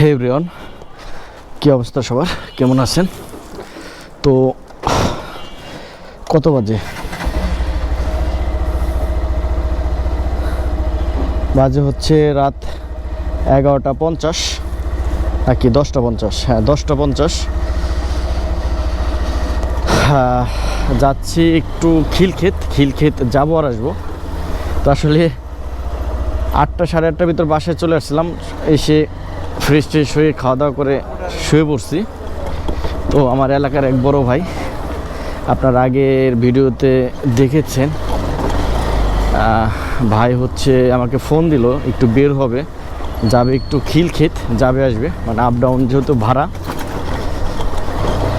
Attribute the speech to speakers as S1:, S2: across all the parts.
S1: হে everyone কী অবস্থা সবার? কেমন আছেন? তো কত বাজে? বাজে হচ্ছে রাত এগারোটা পঞ্চাশ নাকি দশটা পঞ্চাশ? হ্যাঁ দশটা পঞ্চাশ। হ্যাঁ, যাচ্ছি একটু খিলক্ষেত খিলক্ষেত যাব আর আসব। তো আসলে আটটা সাড়ে আটটার ভিতর বাসায় চলে আসছিলাম এসে ফ্রেশ ট্রেশ হয়ে খাওয়া দাওয়া করে শুয়ে পড়ছি। তো আমার এলাকার এক বড় ভাই আপনার আগের ভিডিওতে দেখেছেন। ভাই হচ্ছে আমাকে ফোন দিল, একটু বের হবে। যাবে একটু খিলক্ষেত যাবে আসবে। মানে আপ ডাউন যেহেতু ভাড়া।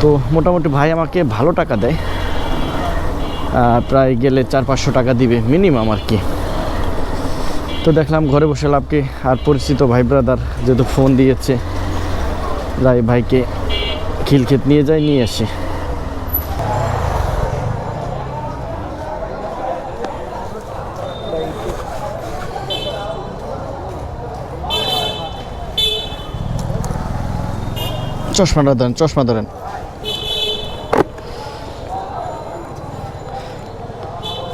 S1: তো মোটামুটি ভাই আমাকে ভালো টাকা দেয়। প্রায় গেলে চার পাঁচশো টাকা দিবে মিনিমাম আর কি। তো দেখলাম ঘরে বসে লাভকে আর পরিচিত ভাই ব্রাদার যেহেতু ফোন দিয়েছে যাই ভাইকে খিলক্ষেত নিয়ে যাই, নিয়ে আসি। চশমাটা ধরেন, চশমা ধরেন।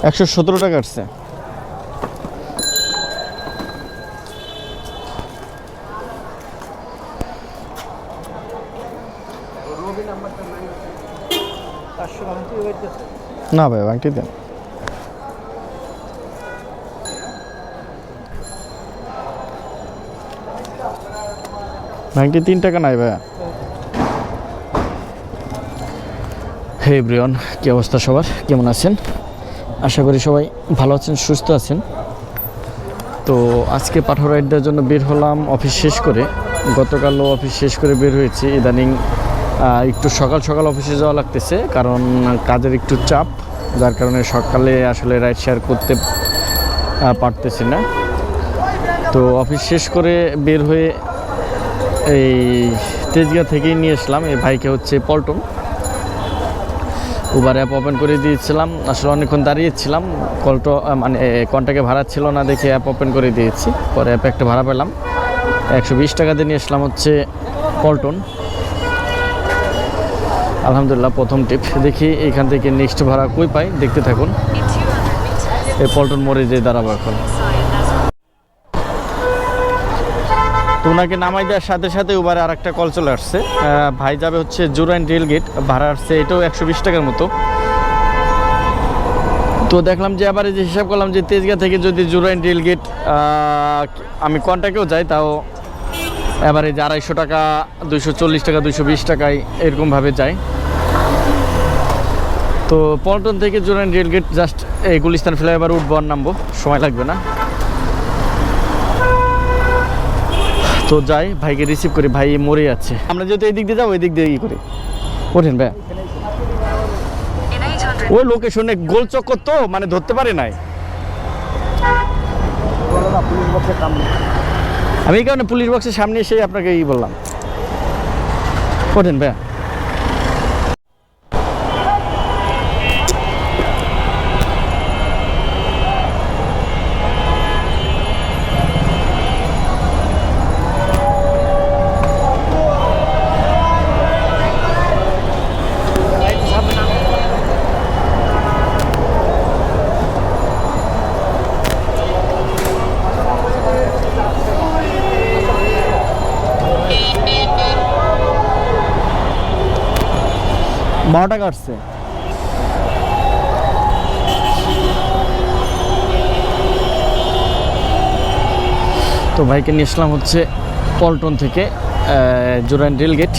S1: একশো সতেরো টাকা আসছে। না ভাই বাংটি দেন। ভাঙটি তিন টাকা নাই ভাইয়া। হে ব্রিয়ন, কী অবস্থা সবার? কেমন আছেন? আশা করি সবাই ভালো আছেন, সুস্থ আছেন। তো আজকে পাথর রাইড জন্য বের হলাম, অফিস শেষ করে। গতকালও অফিস শেষ করে বের হয়েছি। ইদানিং একটু সকাল সকাল অফিসে যাওয়া লাগতেছে, কারণ কাজের একটু চাপ। যার কারণে সকালে আসলে রাইড শেয়ার করতে পারতেছি না। তো অফিস শেষ করে বের হয়ে এই তেজগাঁ থেকেই নিয়ে এসলাম এই ভাইকে হচ্ছে পল্টন। উবার অ্যাপ ওপেন করে দিয়েছিলাম। আসলে অনেকক্ষণ দাঁড়িয়েছিলাম। কলটো মানে কন্ট্যাক্টে ভাড়া ছিল না দেখে অ্যাপ ওপেন করে দিয়েছি। পরে অ্যাপে একটা ভাড়া পেলাম। একশো বিশ টাকা দিয়ে নিয়ে এসলাম হচ্ছে পল্টন। আলহামদুলিল্লাহ, প্রথম টিপ দেখি এখান থেকে নেক্সট ভাড়া কই পাই, দেখতে থাকুন। এই পল্টন মোড়ে যে দাঁড়াবো এখন। তো ওনাকে নামাই দেওয়ার সাথে সাথে উবারে আর একটা কল চলে আসছে। ভাই যাবে হচ্ছে জুরাইন রেল গেট ভাড়া আসছে এটাও একশো বিশ টাকার মতো। তো দেখলাম যে আবার যে হিসাব করলাম যে তেজগাঁ থেকে যদি জুরাইন রেল গেট আমি কন্ট্যাক্টেও যাই, তাও এবারে যে আড়াইশো টাকা, দুইশো চল্লিশ টাকা, দুইশো বিশ টাকায় এরকমভাবে যায় তো পল্টন থেকে জুরাইন রেল গেট জাস্ট এই গুলিস্তান ফ্লাইওভার উঠবো নামবো। সময় লাগবে না। তো যাই, ভাইকে রিসিভ করি। ভাই মরে যাচ্ছে। আমরা যেহেতু এই দিক দিয়ে যাব, ওই দিক দিয়ে ই করি। ওঠেন ভাই।
S2: In 800
S1: ওই লোকেশনে গোল চক্কর তো মানে ধরতে পারে নাই। আমি এই কারণে পুলিশ বক্সের সামনে এসে আপনাকে ই বললাম। ওঠেন ভাইয়া বারো টাকা আসছে তো ভাইকে নিয়ে আসলাম হচ্ছে পল্টন থেকে জোরান রেল গেট।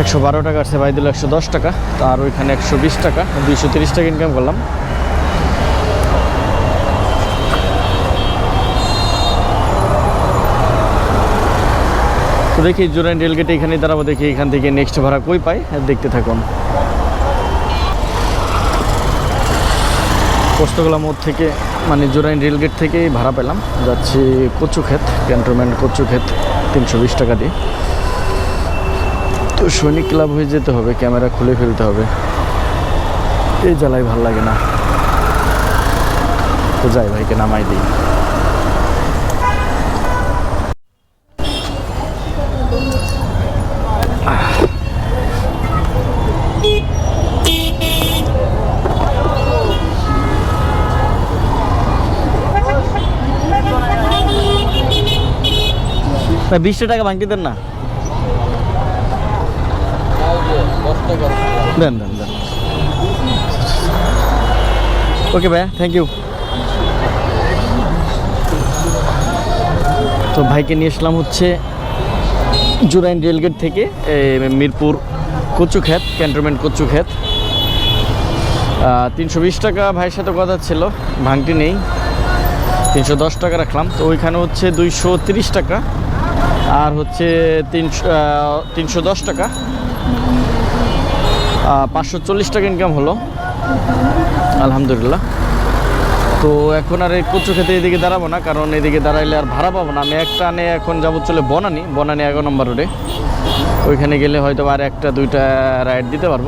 S1: একশো বারো টাকা আসছে ভাই দিল একশো দশ টাকা তার ওইখানে একশো বিশ টাকা, দুইশো তিরিশ টাকা ইনকাম করলাম। তো দেখি জোরান রেল গেটে এখানে দাঁড়াবো, দেখি এখান থেকে নেক্সট ভাড়া কই পাই দেখতে থাকুন। পোস্তগোলা মোড় থেকে মানে জোরাইন রেলগেট থেকেই ভাড়া পেলাম। যাচ্ছি কচুক্ষেত, ক্যান্টনমেন্ট কচুক্ষেত, তিনশো বিশ টাকা দিয়ে। তো সৈনিক ক্লাব হয়ে যেতে হবে, ক্যামেরা খুলে ফেলতে হবে। এই জ্বালাই ভালো লাগে না। তো যাই ভাইকে নামাই দিই। ভাই বিশটা টাকা ভাঙটি দেন না। দেন দেন দেন। ওকে ভাইয়া থ্যাংক ইউ তো ভাইকে নিয়ে আসলাম হচ্ছে জুরাইন রেলগেট থেকে মিরপুর কচুক্ষেত, ক্যান্টনমেন্ট কচুক্ষেত। তিনশো বিশ টাকা ভাইয়ের সাথে কথা ছিল ভাঙটি নেই। তিনশো দশ টাকা রাখলাম, তো ওইখানে হচ্ছে দুইশো তিরিশ টাকা। আর হচ্ছে তিনশো তিনশো দশ টাকা। পাঁচশো চল্লিশ টাকা ইনকাম হলো। আলহামদুলিল্লাহ। তো এখন আর এই কচু খেতে এদিকে দাঁড়াবো না, কারণ এদিকে দাঁড়াইলে আর ভাড়া পাবো না। আমি একটা আনে এখন যাব চলে বনানি বনানি এগারো নম্বর রোডে। ওইখানে গেলে হয়তো আর একটা, দুইটা রাইড দিতে পারব।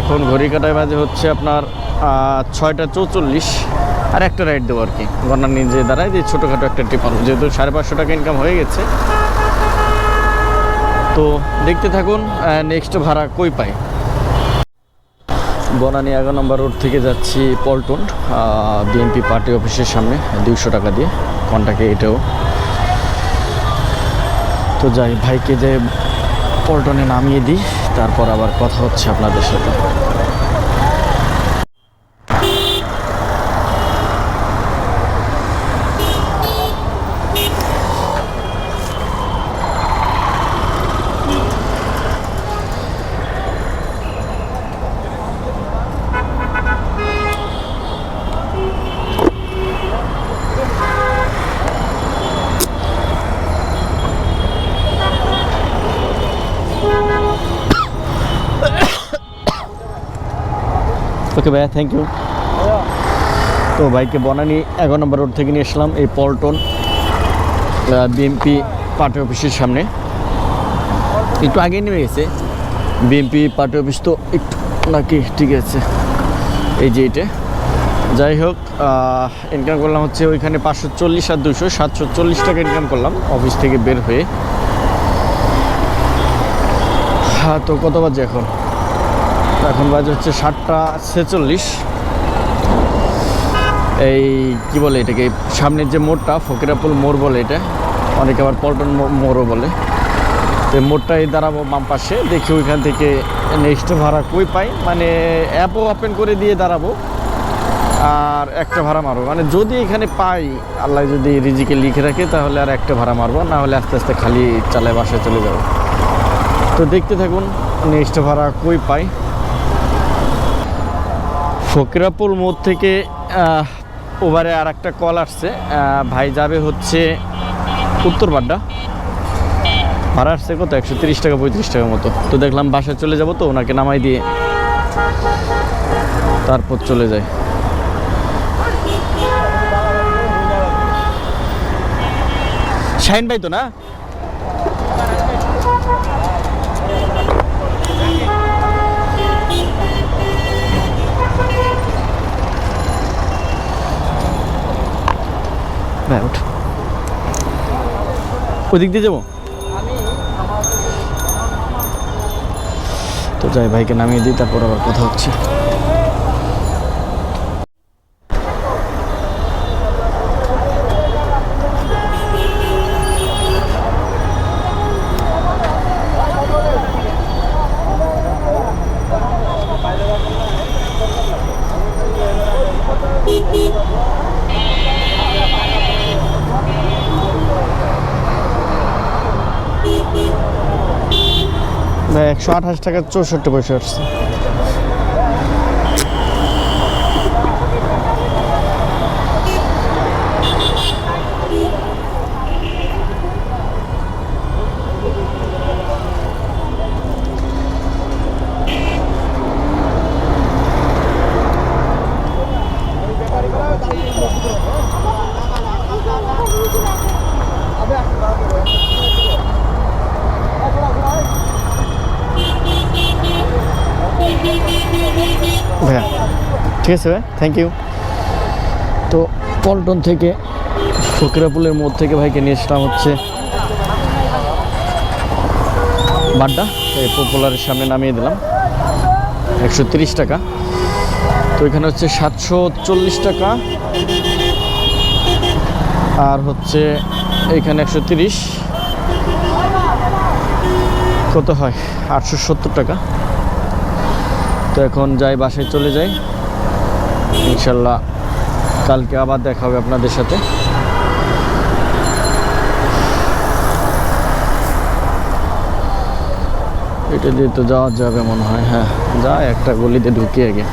S1: এখন ঘড়ি কাটায় বাজে হচ্ছে আপনার ছয়টা চৌচল্লিশ। আর একটা রাইড দেবো আর কি। বনানি নিজে দাঁড়ায় যে ছোটোখাটো একটা টিপ মারবো যেহেতু সাড়ে পাঁচশো টাকা ইনকাম হয়ে গেছে। তো দেখতে থাকুন নেক্সট ভাড়া কই পাই? বনানী এগারো নম্বর রোড থেকে যাচ্ছি পল্টন বিএনপি পার্টি অফিসের সামনে, দুইশো টাকা দিয়ে। কন্টাকে এটাও। তো যাই, ভাইকে যে পল্টনে নামিয়ে দিই, তারপর আবার কথা হচ্ছে আপনাদের সাথে। ওকে ভাইয়া থ্যাংক ইউ তো বাইকে বনানি, এগারো নম্বর রোড থেকে নিয়ে আসলাম এই পল্টন বিএমপি পার্টি অফিসের সামনে। একটু আগে নেমে গেছে। বিএমপি পার্টি অফিস তো একটু নাকি ঠিক আছে। এই যে এটা। যাই হোক ইনকাম করলাম হচ্ছে ওইখানে পাঁচশো চল্লিশ আর দুশো, সাতশো চল্লিশ টাকা ইনকাম করলাম অফিস থেকে বের হয়ে। হ্যাঁ তো কত বাজে এখন? এখন বাজে হচ্ছে সাতটা ছেচল্লিশ। এই কি বলে এটাকে, সামনের যে মোড়টা, ফকিরাপুল মোড় বলে এটা, অনেকে আবার পল্টন মোড়ও বলে। তো মোড়টা এই দাঁড়াবো বাম পাশে, দেখি ওইখান থেকে নেক্সট ভাড়া কই পাই। মানে অ্যাপও ওপেন করে দিয়ে দাঁড়াবো, আর একটা ভাড়া মারবো। মানে যদি এখানে পাই, আল্লাহ যদি রিজিকে লিখে রাখে, তাহলে আর একটা ভাড়া মারবো, না হলে আস্তে আস্তে খালি চালায় বাসায় চলে যাব। তো দেখতে থাকুন নেক্সট ভাড়া কই পাই। ফকিরাপুর মোড় থেকে ওভারে আর একটা কল আসছে। ভাই যাবে হচ্ছে উত্তর বাড্ডা ভাড়া আসছে কত? একশো তিরিশ টাকা, পঁয়ত্রিশ টাকার মতো। তো দেখলাম বাসায় চলে যাব তো, ওনাকে নামাই দিয়ে তারপর চলে যায় শাইন ভাই তো না ভাই ওঠ ওদিক দিয়ে যাব? তো যাই ভাইকে নামিয়ে দিই তারপর আবার কথা হচ্ছে। আঠাশ টাকা চৌষট্টি পয়সা আসছে। ঠিক আছে ভাই থ্যাংক ইউ তো পল্টন থেকে ফকিরাপুলের মোড় থেকে ভাইকে নিয়ে এসলাম হচ্ছে বাড্ডা। এই পপুলারের সামনে নামিয়ে দিলাম। একশো টাকা। তো এখানে হচ্ছে সাতশো চল্লিশ টাকা। আর হচ্ছে এখানে একশো কত হয়? আটশো সত্তর টাকা। তো এখন যাই, বাসায় চলে যাই। ইনশাল্লাহ কালকে আবার দেখা হবে আপনাদের সাথে। এটা দিয়ে তো যাওয়া যাবে মনে হয় হ্যাঁ। যা, একটা গলিতে ঢুকে আগে।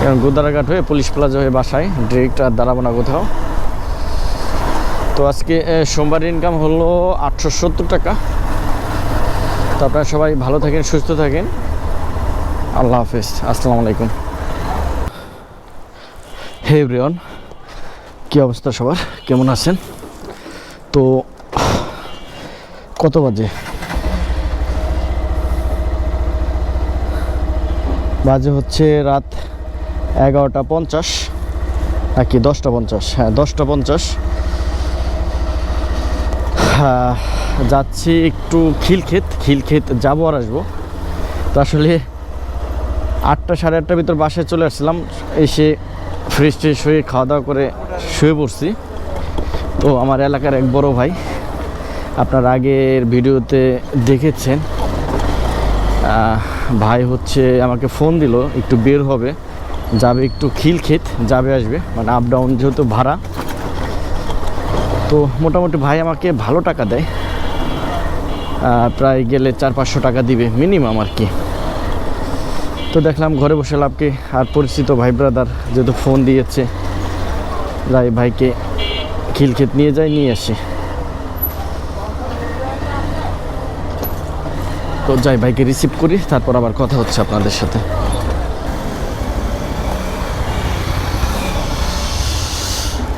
S1: কারণ গোদারাঘাট হয়ে পুলিশ প্লাজা হয়ে বাসায় ডিরেক্ট আর দাঁড়াবো না কোথাও। তো আজকে সোমবার ইনকাম হলো আটশো সত্তর টাকা। তো আপনারা সবাই ভালো থাকেন, সুস্থ থাকেন। আল্লাহ হাফেজ, আসসালামু আলাইকুম। হে এভরিওয়ান কী অবস্থা সবার? কেমন আছেন? তো, কত বাজে? বাজে হচ্ছে রাত এগারোটা পঞ্চাশ, নাকি দশটা পঞ্চাশ? হ্যাঁ দশটা পঞ্চাশ। যাচ্ছি একটু খিলক্ষেত খিলক্ষেত যাব আর আসব। তো আসলে আটটা সাড়ে আটটার ভিতর বাসায় চলে আসছিলাম। এসে ফ্রেশ ট্রেশ হয়ে খাওয়া দাওয়া করে শুয়ে পড়ছি। তো আমার এলাকার এক বড় ভাই আপনার আগের ভিডিওতে দেখেছেন। ভাই হচ্ছে আমাকে ফোন দিল, একটু বের হবে। যাবে একটু খিলক্ষেত যাবে আসবে। মানে আপ ডাউন যেহেতু ভাড়া। তো মোটামুটি ভাই আমাকে ভালো টাকা দেয়। প্রায় গেলে চার পাঁচশো টাকা দিবে মিনিমাম আর কি। তো দেখলাম ঘরে বসে লাভকে আর পরিচিত ভাই ব্রাদার যেহেতু ফোন দিয়েছে যাই ভাইকে খিলক্ষেত নিয়ে যাই, নিয়ে আসি। তো যাই ভাইকে রিসিভ করি, তারপর আবার কথা হচ্ছে আপনাদের সাথে।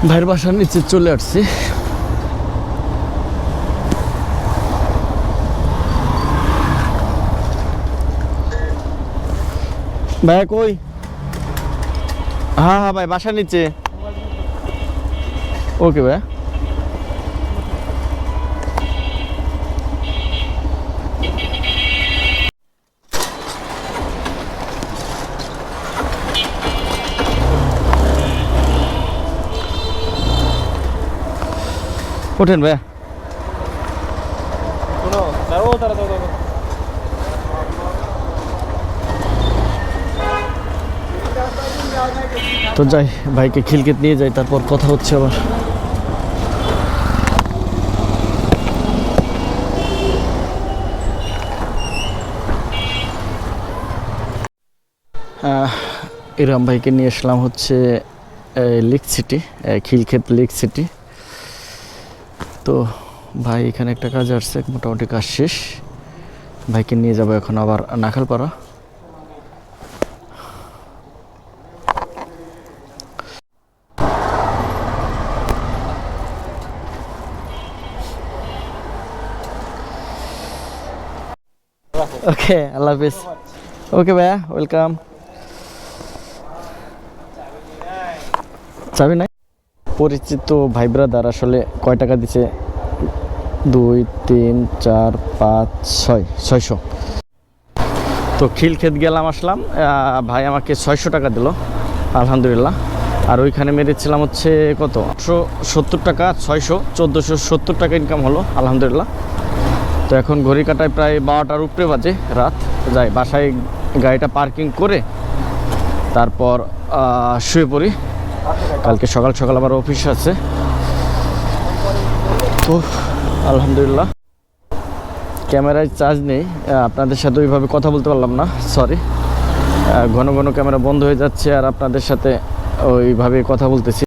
S1: ভাইয়ের বাসার নিচে চলে আসছি। ভাইয়া কই? হ্যাঁ হ্যাঁ ভাই বাসার নিচে। ওকে ভাইয়া। ওঠেন ভাইয়া। তো যাই, ভাইকে খিলকেত নিয়ে যাই, তারপর কথা হচ্ছে আবার। ইরাম ভাইকে নিয়ে আসলাম হচ্ছে Lake City Khilkhet Lake City তো ভাই, এখানে একটা কাজ আসছে মোটামুটি কাজ শেষ। ভাইকে নিয়ে যাব এখন আবার নাখালপাড়া। ওকে আল্লাহ হাফিজ ওকে ভাইয়া ওয়েলকাম চাবি নাই পরিচিত ভাই ব্রাদার আসলে কয় টাকা দিছে? দুই, তিন, চার, পাঁচ, ছয়, ছয়শো। তো খিলক্ষেত গেলাম, আসলাম। ভাই আমাকে ছয়শো টাকা দিল, আলহামদুলিল্লাহ। আর ওইখানে মেরেছিলাম হচ্ছে কত? আটশো সত্তর টাকা, ছয়শো, চোদ্দোশো সত্তর টাকা ইনকাম হলো, আলহামদুলিল্লাহ। তো এখন ঘড়ি কাটায় প্রায় বারোটার উপরে বাজে রাত। যাই, বাসায় গাড়িটা পার্কিং করে তারপর শুয়ে পড়ি। কালকে সকাল সকাল আবার অফিস আছে। তো আলহামদুলিল্লাহ। ক্যামেরায় চার্জ নেই। আপনাদের সাথে ওইভাবে কথা বলতে পারলাম না সরি ঘন ঘন ক্যামেরা বন্ধ হয়ে যাচ্ছে আর আপনাদের সাথে ওইভাবে কথা বলতেছি।